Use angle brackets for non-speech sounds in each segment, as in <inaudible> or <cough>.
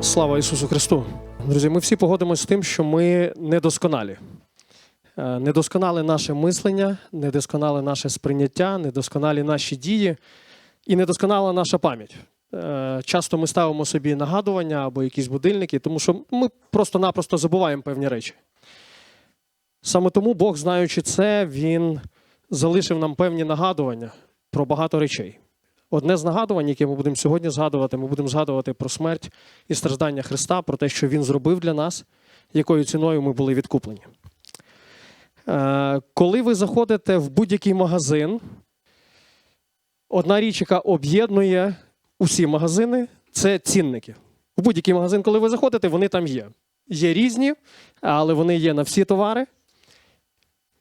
Слава Ісусу Христу! Друзі, ми всі погодимося з тим, що ми недосконалі. Е, Недосконале наше мислення, недосконале наше сприйняття, недосконалі наші дії і недосконала наша пам'ять. Е, Часто ми ставимо собі нагадування або якісь будильники, тому що ми просто-напросто забуваємо певні речі. Саме тому Бог, знаючи це, Він залишив нам певні нагадування про багато речей. Одне з нагадувань, яке ми будемо сьогодні згадувати, ми будемо згадувати про смерть і страждання Христа, про те, що Він зробив для нас, якою ціною ми були відкуплені. Е, Коли ви заходите в будь-який магазин, одна річ, яка об'єднує усі магазини, це цінники. В будь-який магазин, коли ви заходите, вони там є. Є різні, але вони є на всі товари.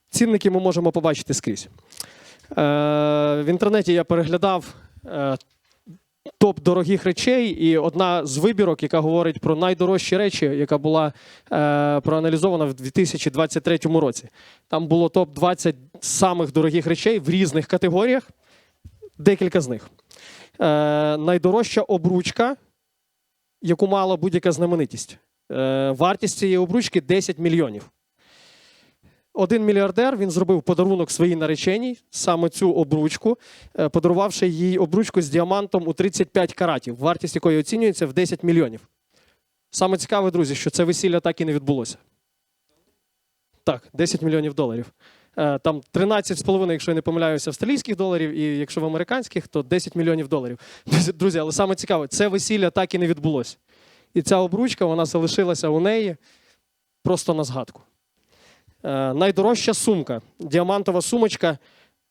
Цінники ми можемо побачити скрізь. Е, В інтернеті я переглядав топ дорогих речей, і одна з вибірок, яка говорить про найдорожчі речі, яка була е, проаналізована в 2023 році. Там було топ 20 самих дорогих речей в різних категоріях, декілька з них. Е, найдорожча обручка, яку мала будь-яка знаменитість. Е, вартість цієї обручки 10 мільйонів. Один мільярдер він зробив подарунок своїй нареченій, саме цю обручку, е, подарувавши їй обручку з діамантом у 35 каратів, вартість якої оцінюється в 10 мільйонів. Саме цікаве, друзі, що це весілля так і не відбулося. Так, 10 мільйонів доларів. Е, Там 13,5, якщо я не помиляюся, австралійських доларів, і якщо в американських, то 10 мільйонів доларів. <laughs> Друзі, але саме цікаве, це весілля так і не відбулося. І ця обручка вона залишилася у неї просто на згадку. Е, найдорожча сумка, діамантова сумочка.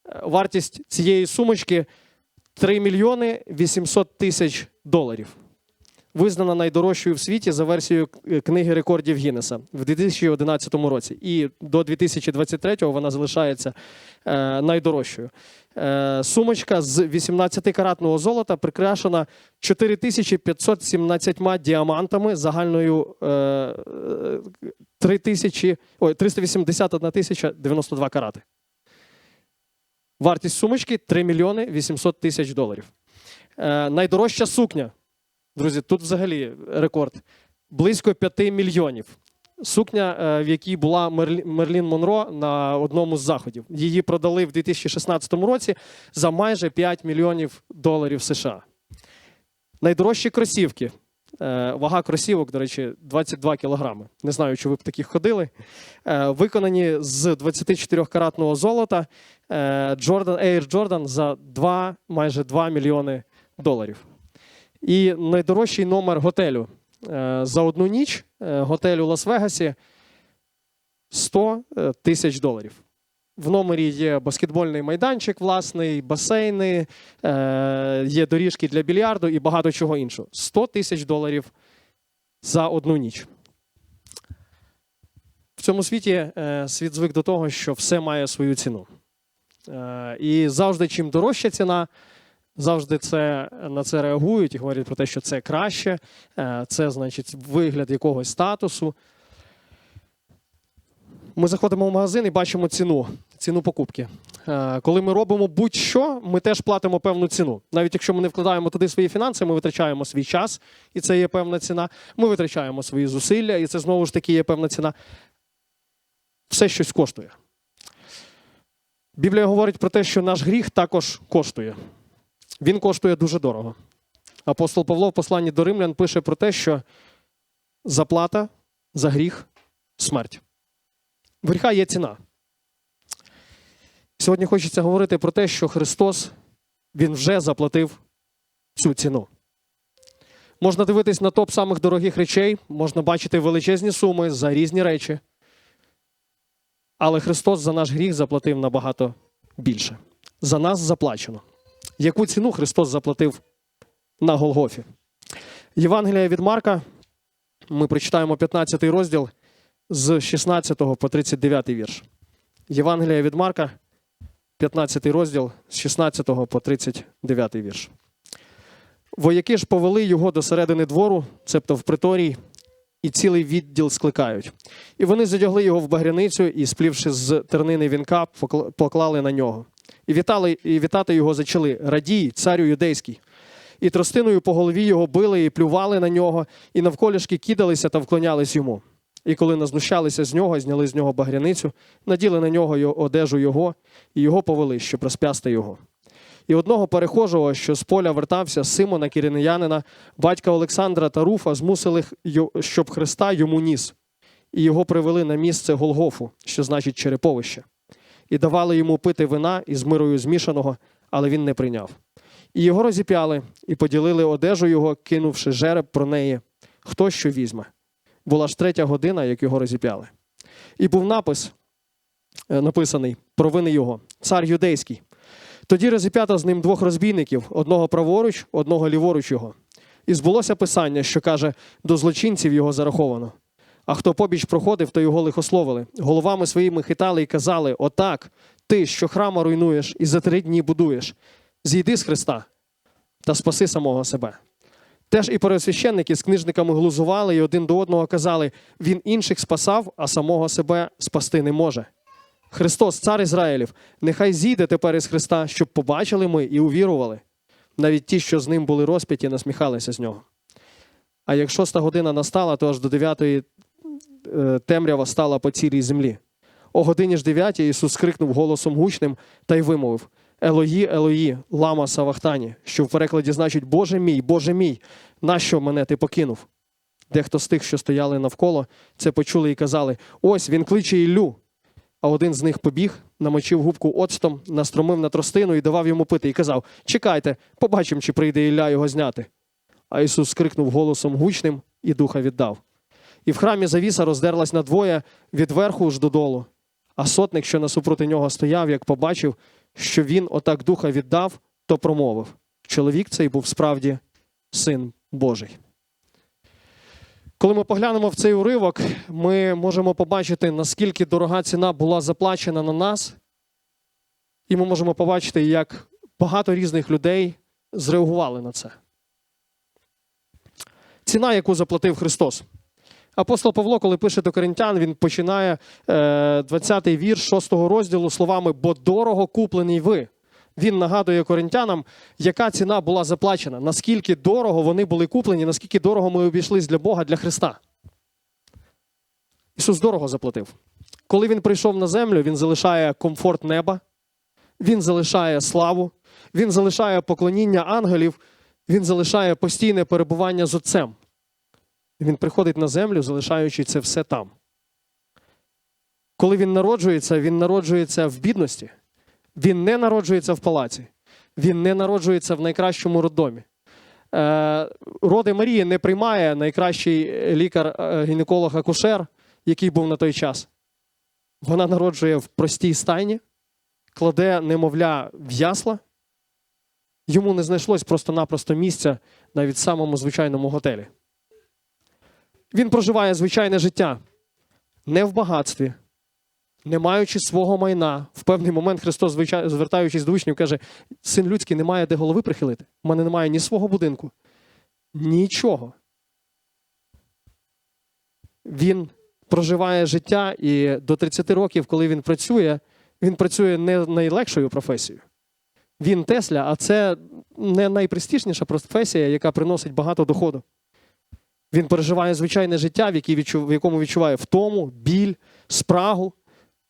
Е, Вартість цієї сумочки 3 мільйони 800 тисяч доларів. Визнана найдорожчою в світі за версією книги рекордів Гіннеса в 2011 році. І до 2023 вона залишається е, найдорожчою. Е, сумочка з 18-каратного золота прикрашена 4517 діамантами загальною е, е, 3000, ой, 381 тисяча 92 карати. Вартість сумочки 3 мільйони 800 тисяч доларів. Найдорожча сукня. Друзі, тут взагалі рекорд. Близько 5 мільйонів. Сукня, е, в якій була Мерлі- Мерлін Монро на одному з заходів. Її продали в 2016 році за майже 5 мільйонів доларів США. Найдорожчі кросівки. Е, Вага кросівок, до речі, 22 кілограми. Не знаю, чи ви б таких ходили. Е, Виконані з 24-каратного золота Jordan, Air Jordan за 2, майже 2 мільйони доларів. І найдорожчий номер готелю е, за одну ніч е, готель у Лас-Вегасі 100 е, тисяч доларів. В номері є баскетбольний майданчик, власний, басейни, є доріжки для більярду і багато чого іншого. 100 тисяч доларів за одну ніч. В цьому світі світ звик до того, що все має свою ціну. І завжди, чим дорожча ціна, завжди це, на це реагують і говорять про те, що це краще, е, це значить вигляд якогось статусу. Ми заходимо в магазин і бачимо ціну, ціну покупки. Е, Коли ми робимо будь-що, ми теж платимо певну ціну. Навіть якщо ми не вкладаємо туди свої фінанси, ми витрачаємо свій час, і це є певна ціна. Ми витрачаємо свої зусилля, і це знову ж таки є певна ціна. Все щось коштує. Біблія говорить про те, що наш гріх також коштує. Він коштує дуже дорого. Апостол Павло в посланні до римлян пише про те, що заплата за гріх смерть. Гріха є ціна. Сьогодні хочеться говорити про те, що Христос Він вже заплатив цю ціну. Можна дивитись на топ самих дорогих речей, можна бачити величезні суми за різні речі. Але Христос за наш гріх заплатив набагато більше. За нас заплачено. Яку ціну Христос заплатив на Голгофі? Євангелія від Марка. Ми прочитаємо 15 розділ з 16 по 39 вірш. Євангелія від Марка, 15 розділ з 16 по 39 вірш. Вояки ж повели його до середини двору, цебто в приторій, і цілий відділ скликають. І вони задягли його в багряницю і, сплівши з тернини вінка, поклали на нього. І, вітали, і вітати його зачали Радій, царю юдейський. і тростиною по голові його били і плювали на нього, і навколішки кидалися та вклонялись йому. І коли назнущалися з нього, зняли з нього багряницю, наділи на нього одежу його, і його повели, щоб розп'ясти його. І одного перехожого, що з поля вертався, Симона Кіринеянина, батька Олександра та Руфа, змусили, щоб Христа йому ніс. І його привели на місце Голгофу, що значить череповище. І давали йому пити вина із мирою змішаного, але він не прийняв. І його розіп'яли, і поділили одежу його, кинувши жереб про неї, хто що візьме. Була ж третя година, як його розіп'яли. І був напис е, написаний про вини його, цар юдейський. Тоді розіп'ято з ним двох розбійників: одного праворуч, одного ліворуч його. І збулося писання, що каже: до злочинців його зараховано. А хто побіч проходив, то його лихословили. Головами своїми хитали і казали: Отак, ти, що храма руйнуєш і за три дні будуєш, зійди з Христа та спаси самого себе. Теж і пересвященники з книжниками глузували і один до одного казали: Він інших спасав, а самого себе спасти не може. Христос, цар Ізраїлів, нехай зійде тепер із Христа, щоб побачили ми і увірували. Навіть ті, що з ним були розп'яті, насміхалися з нього. А як шоста година настала, то аж до дев'ятої темрява стала по цілій землі. О годині ж дев'ятій Ісус скрикнув голосом гучним та й вимовив: Елої, Елої, лама Савахтані, що в перекладі значить Боже мій, Боже мій, нащо мене ти покинув? Дехто з тих, що стояли навколо, це почули і казали: Ось він кличе Іллю. А один з них побіг, намочив губку оцтом, настромив на тростину і давав йому пити, і казав: Чекайте, побачимо, чи прийде Ілля його зняти. А Ісус скрикнув голосом гучним і духа віддав. І в храмі завіса роздерлась надвоє від верху ж додолу. А сотник, що насупроти нього стояв, як побачив, що він отак духа віддав, то промовив: чоловік цей був справді син Божий. Коли ми поглянемо в цей уривок, ми можемо побачити, наскільки дорога ціна була заплачена на нас, і ми можемо побачити, як багато різних людей зреагували на це. Ціна, яку заплатив Христос. Апостол Павло, коли пише до коринтян, він починає е, 20-й вірш 6 розділу словами Бо дорого куплений ви. Він нагадує коринтянам, яка ціна була заплачена, наскільки дорого вони були куплені, наскільки дорого ми обійшлись для Бога, для Христа. Ісус дорого заплатив. Коли він прийшов на землю, він залишає комфорт неба, він залишає славу, він залишає поклоніння ангелів, він залишає постійне перебування з Отцем. Він приходить на землю, залишаючи це все там. Коли він народжується, він народжується в бідності. Він не народжується в палаці, він не народжується в найкращому роддомі. Е, роди Марії не приймає найкращий лікар-гінеколог-акушер, який був на той час. Вона народжує в простій стайні, кладе немовля в ясла. Йому не знайшлось просто-напросто місця навіть в самому звичайному готелі. Він проживає звичайне життя не в багатстві, не маючи свого майна. В певний момент Христос, звертаючись до учнів, каже: Син людський не має де голови прихилити. У мене немає ні свого будинку, нічого. Він проживає життя, і до 30 років, коли він працює, він працює не найлегшою професією. Він Тесля, а це не найпрестижніша професія, яка приносить багато доходу. Він переживає звичайне життя, в, якому відчуває втому, біль, спрагу.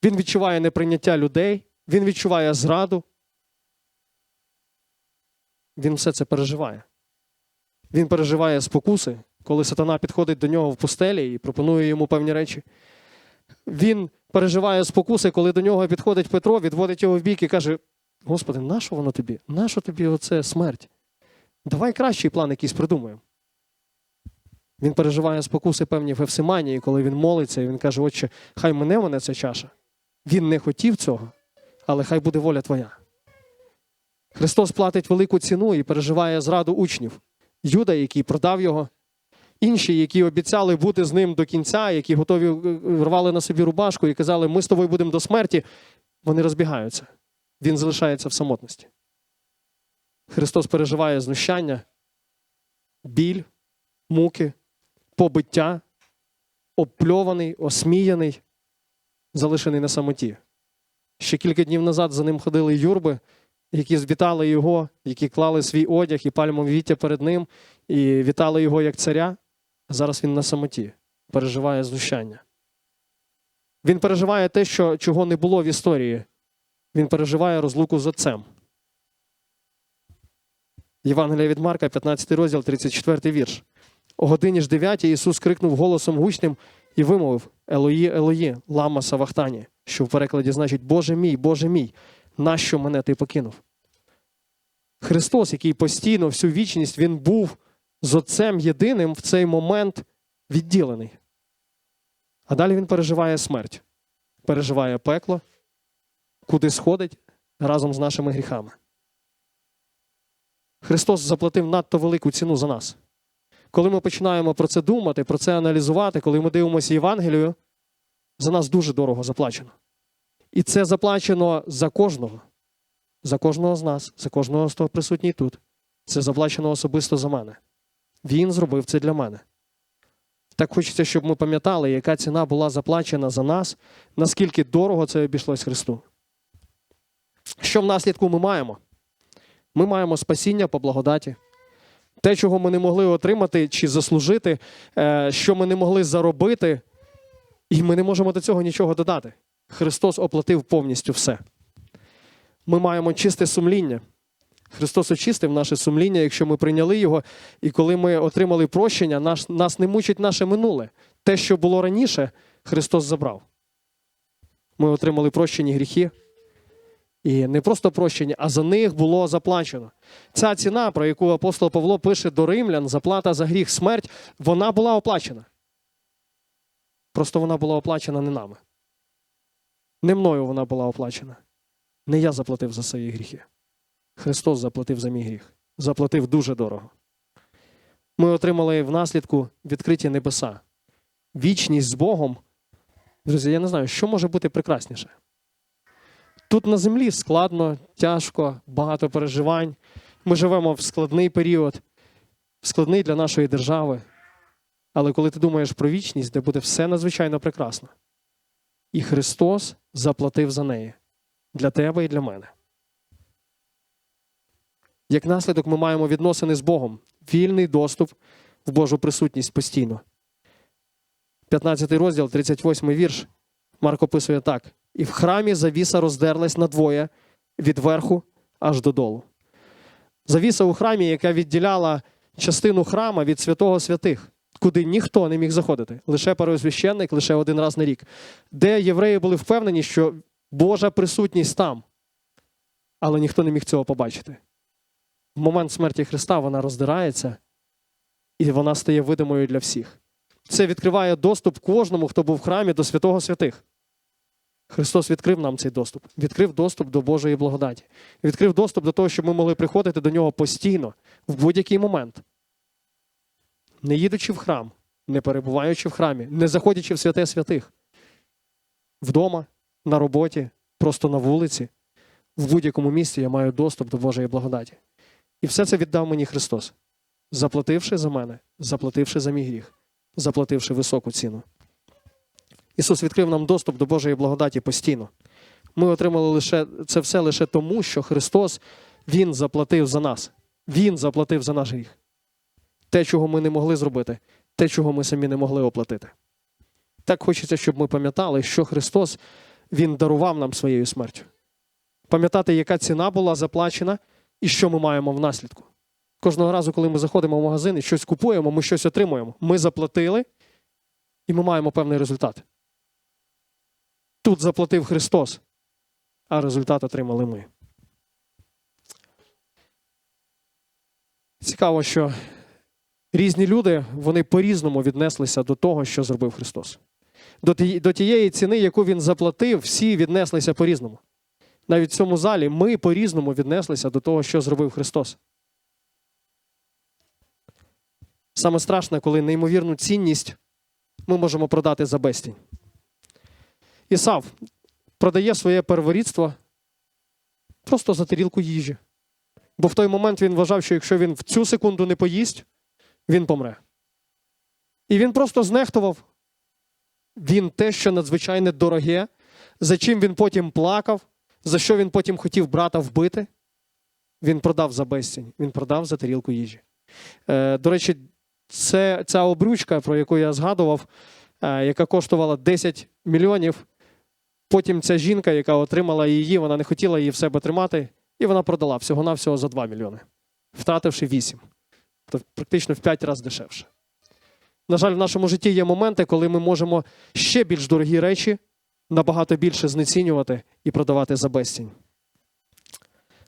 Він відчуває неприйняття людей, він відчуває зраду. Він все це переживає. Він переживає спокуси, коли сатана підходить до нього в пустелі і пропонує йому певні речі. Він переживає спокуси, коли до нього підходить Петро, відводить його в бік і каже: Господи, нащо воно тобі? Нащо тобі оце смерть? Давай кращий план якийсь придумаємо. Він переживає спокуси певні в Евсиманії, коли він молиться, і він каже: Отче, хай мене мене ця чаша. Він не хотів цього, але хай буде воля твоя. Христос платить велику ціну і переживає зраду учнів. Юда, який продав його, інші, які обіцяли бути з ним до кінця, які готові е, рвали на собі рубашку і казали, ми з тобою будемо до смерті, вони розбігаються. Він залишається в самотності. Христос переживає знущання, біль, муки, побиття, обпльований, осміяний, залишений на самоті. Ще кілька днів назад за ним ходили юрби, які звітали його, які клали свій одяг і пальмові віття перед ним, і вітали його як царя. А зараз він на самоті, переживає знущання. Він переживає те, що, чого не було в історії. Він переживає розлуку з отцем. Євангелія від Марка, 15 розділ, 34 вірш. О годині ж 9 Ісус крикнув голосом гучним і вимовив Елої, Елої, лама Савахтані, що в перекладі значить Боже мій, Боже мій, нащо мене ти покинув? Христос, який постійно всю вічність він був з Отцем єдиним в цей момент відділений. А далі він переживає смерть, переживає пекло, куди сходить разом з нашими гріхами. Христос заплатив надто велику ціну за нас. Коли ми починаємо про це думати, про це аналізувати, коли ми дивимося Євангелію, за нас дуже дорого заплачено. І це заплачено за кожного, за кожного з нас, за кожного, хто присутній тут. Це заплачено особисто за мене. Він зробив це для мене. Так хочеться, щоб ми пам'ятали, яка ціна була заплачена за нас, наскільки дорого це обійшлось Христу. Що в наслідку ми маємо? Ми маємо спасіння по благодаті. Те, чого ми не могли отримати чи заслужити, е, що ми не могли заробити, і ми не можемо до цього нічого додати. Христос оплатив повністю все. Ми маємо чисте сумління. Христос очистив наше сумління, якщо ми прийняли Його, і коли ми отримали прощення, нас, нас не мучить наше минуле. Те, що було раніше, Христос забрав. Ми отримали прощені гріхи. І не просто прощення, а за них було заплачено. Ця ціна, про яку апостол Павло пише до римлян, заплата за гріх, смерть, вона була оплачена. Просто вона була оплачена не нами. Не мною вона була оплачена. Не я заплатив за свої гріхи. Христос заплатив за мій гріх. Заплатив дуже дорого. Ми отримали внаслідку відкриті небеса. Вічність з Богом. Друзі, я не знаю, що може бути прекрасніше. Тут на землі складно, тяжко, багато переживань. Ми живемо в складний період, складний для нашої держави. Але коли ти думаєш про вічність, де буде все надзвичайно прекрасно. І Христос заплатив за неї для тебе і для мене. Як наслідок, ми маємо відносини з Богом, вільний доступ в Божу присутність постійно. 15 розділ, 38 вірш. Марк описує так: і в храмі завіса роздерлась надвоє від верху аж додолу. Завіса у храмі, яка відділяла частину храма від святого святих, куди ніхто не міг заходити, лише первосвященник, лише один раз на рік, де євреї були впевнені, що Божа присутність там, але ніхто не міг цього побачити. В момент смерті Христа вона роздирається, і вона стає видимою для всіх. Це відкриває доступ кожному, хто був в храмі до святого святих. Христос відкрив нам цей доступ, відкрив доступ до Божої благодаті, відкрив доступ до того, щоб ми могли приходити до нього постійно, в будь-який момент. Не їдучи в храм, не перебуваючи в храмі, не заходячи в святе святих, вдома, на роботі, просто на вулиці, в будь-якому місці я маю доступ до Божої благодаті. І все це віддав мені Христос, заплативши за мене, заплативши за мій гріх, заплативши високу ціну. Ісус відкрив нам доступ до Божої благодаті постійно. Ми отримали лише це все лише тому, що Христос Він заплатив за нас. Він заплатив за наш гріх. Те, чого ми не могли зробити, те, чого ми самі не могли оплатити. Так хочеться, щоб ми пам'ятали, що Христос Він дарував нам своєю смертю. Пам'ятати, яка ціна була заплачена і що ми маємо в наслідку. Кожного разу, коли ми заходимо в магазин і щось купуємо, ми щось отримуємо. Ми заплатили, і ми маємо певний результат. Тут заплатив Христос, а результат отримали ми. Цікаво, що різні люди вони по-різному віднеслися до того, що зробив Христос. До тієї, ціни, яку Він заплатив, всі віднеслися по-різному. Навіть в цьому залі ми по-різному віднеслися до того, що зробив Христос. Саме страшне, коли неймовірну цінність ми можемо продати за безцінь. Ісав продає своє перворідство просто за тарілку їжі. Бо в той момент він вважав, що якщо він в цю секунду не поїсть, він помре. І він просто знехтував. Він те, що надзвичайно дороге, за чим він потім плакав, за що він потім хотів брата вбити, Він продав за безцінь, він продав за тарілку їжі. Е, до речі, це, ця обручка, про яку я згадував, е, яка коштувала 10 мільйонів. Потім ця жінка, яка отримала її, вона не хотіла її в себе тримати, і вона продала всього-навсього за 2 мільйони, втративши 8. Тобто практично в 5 разів дешевше. На жаль, в нашому житті є моменти, коли ми можемо ще більш дорогі речі набагато більше знецінювати і продавати за безцінь.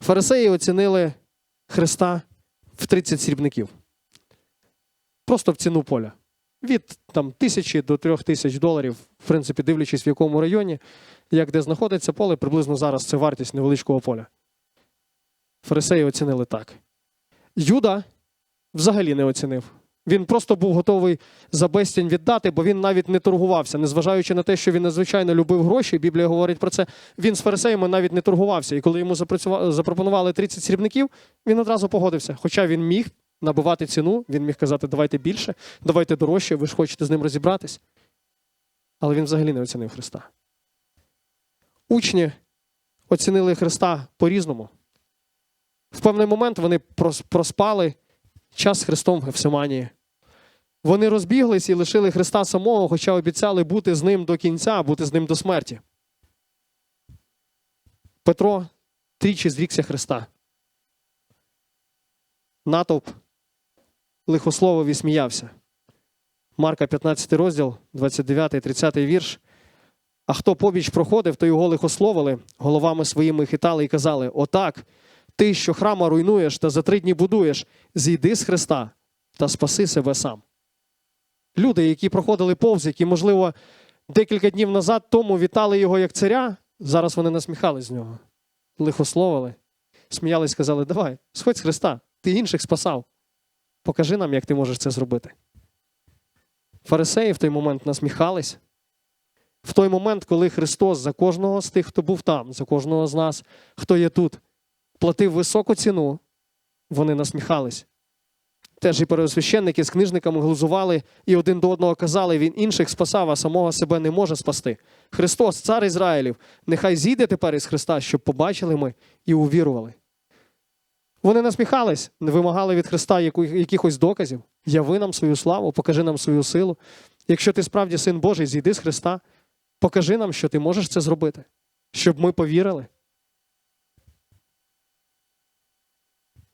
Фарисеї оцінили Христа в 30 срібників. Просто в ціну поля. Від там, тисячі до трьох тисяч доларів, в принципі, дивлячись, в якому районі, як де знаходиться поле, приблизно зараз це вартість невеличкого поля. Фарисеї оцінили так. Юда взагалі не оцінив. Він просто був готовий за безцінь віддати, бо він навіть не торгувався, незважаючи на те, що він надзвичайно любив гроші. Біблія говорить про це. Він з фарисеями навіть не торгувався. І коли йому запропонували 30 срібників, він одразу погодився. Хоча він міг набивати ціну, він міг казати, давайте більше, давайте дорожче, ви ж хочете з ним розібратись. Але він взагалі не оцінив Христа. Учні оцінили Христа по-різному. В певний момент вони проспали час з Христом в Гефсиманії. Вони розбіглись і лишили Христа самого, хоча обіцяли бути з ним до кінця, бути з ним до смерті. Петро тричі зрікся Христа. Натовп лихословові сміявся. Марка 15 розділ, 29, 30 вірш. А хто побіч проходив, то його лихословили, головами своїми хитали і казали: Отак, ти, що храма руйнуєш та за три дні будуєш, зійди з Христа та спаси себе сам. Люди, які проходили повз, які, можливо, декілька днів назад тому вітали його як царя, зараз вони насміхались з нього, лихословили, сміялись, казали: Давай, сходь з Христа, ти інших спасав. Покажи нам, як ти можеш це зробити. Фарисеї в той момент насміхались. В той момент, коли Христос за кожного з тих, хто був там, за кожного з нас, хто є тут, платив високу ціну, вони насміхались. Теж і пересвященники з книжниками глузували і один до одного казали, він інших спасав, а самого себе не може спасти. Христос, цар Ізраїлів, нехай зійде тепер із Христа, щоб побачили ми і увірували. Вони насміхались, не вимагали від Христа якихось доказів. Яви нам свою славу, покажи нам свою силу. Якщо ти справді син Божий, зійди з Христа, покажи нам, що ти можеш це зробити, щоб ми повірили.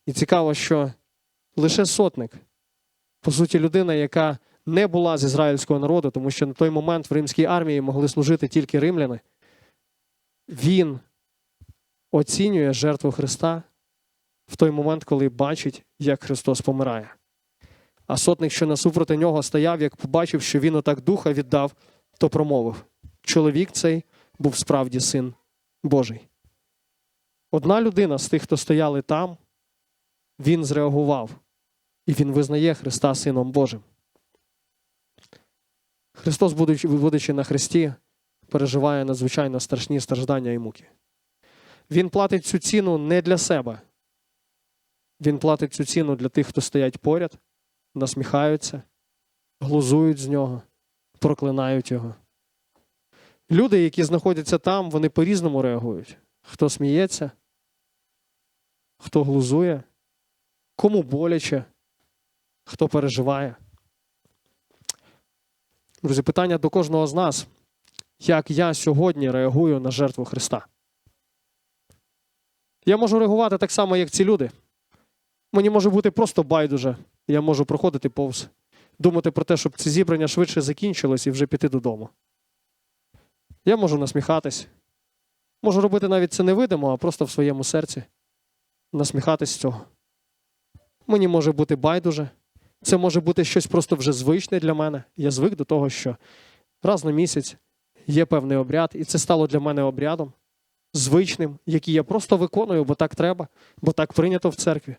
І цікаво, що лише сотник, по суті, людина, яка не була з ізраїльського народу, тому що на той момент в римській армії могли служити тільки римляни, він оцінює жертву Христа в той момент, коли бачить, як Христос помирає. А сотник, що насупроти нього стояв, як побачив, що він отак духа віддав, то промовив: чоловік цей був справді син Божий. Одна людина з тих, хто стояли там, він зреагував, і він визнає Христа Сином Божим. Христос, будучи, на Христі, переживає надзвичайно страшні страждання і муки. Він платить цю ціну не для себе. Він платить цю ціну для тих, хто стоять поряд, насміхаються, глузують з нього, проклинають його. Люди, які знаходяться там, вони по-різному реагують. Хто сміється, хто глузує, кому боляче, хто переживає. Друзі, питання до кожного з нас, як я сьогодні реагую на жертву Христа. Я можу реагувати так само, як ці люди. Мені може бути просто байдуже. Я можу проходити повз, думати про те, щоб це зібрання швидше закінчилось і вже піти додому. Я можу насміхатись. Можу робити навіть це невидимо, а просто в своєму серці насміхатись з цього. Мені може бути байдуже. Це може бути щось просто вже звичне для мене. Я звик до того, що раз на місяць є певний обряд, і це стало для мене обрядом звичним, який я просто виконую, бо так треба, бо так прийнято в церкві.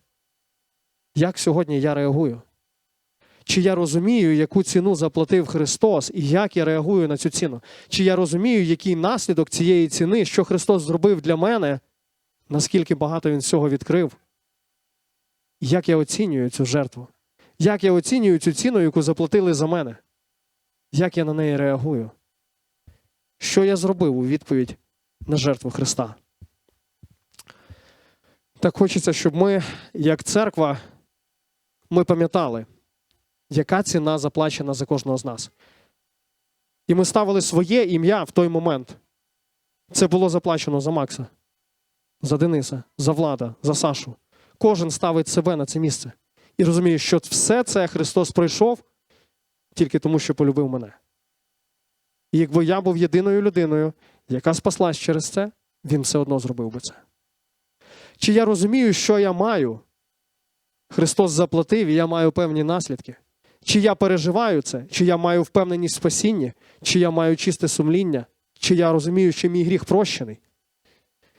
Як сьогодні я реагую? Чи я розумію, яку ціну заплатив Христос, і як я реагую на цю ціну? Чи я розумію, який наслідок цієї ціни, що Христос зробив для мене, наскільки багато Він цього відкрив? Як я оцінюю цю жертву? Як я оцінюю цю ціну, яку заплатили за мене? Як я на неї реагую? Що я зробив у відповідь на жертву Христа? Так хочеться, щоб ми, як церква, ми пам'ятали, яка ціна заплачена за кожного з нас. І ми ставили своє ім'я в той момент. Це було заплачено за Макса, за Дениса, за Влада, за Сашу. Кожен ставить себе на це місце. І розуміє, що все це Христос пройшов тільки тому, що полюбив мене. І якби я був єдиною людиною, яка спаслась через це, він все одно зробив би це. Чи я розумію, що я маю? Христос заплатив, і я маю певні наслідки. Чи я переживаю це, чи я маю впевненість в спасінні, чи я маю чисте сумління, чи я розумію, що мій гріх прощений,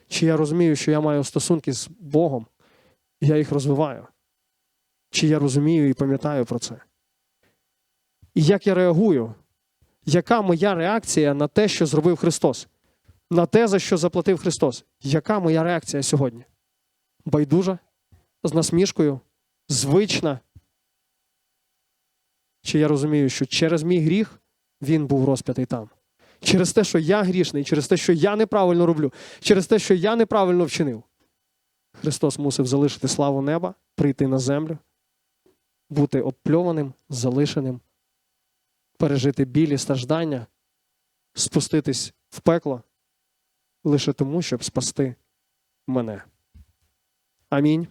чи я розумію, що я маю стосунки з Богом, і я їх розвиваю, чи я розумію і пам'ятаю про це. І як я реагую? Яка моя реакція на те, що зробив Христос? На те, за що заплатив Христос? Яка моя реакція сьогодні? Байдужа? З насмішкою? Звична? Чи я розумію, що через мій гріх він був розп'ятий там? Через те, що я грішний, через те, що я неправильно роблю, через те, що я неправильно вчинив. Христос мусив залишити славу неба, прийти на землю, бути обпльованим, залишеним, пережити білі страждання, спуститись в пекло лише тому, щоб спасти мене. Амінь.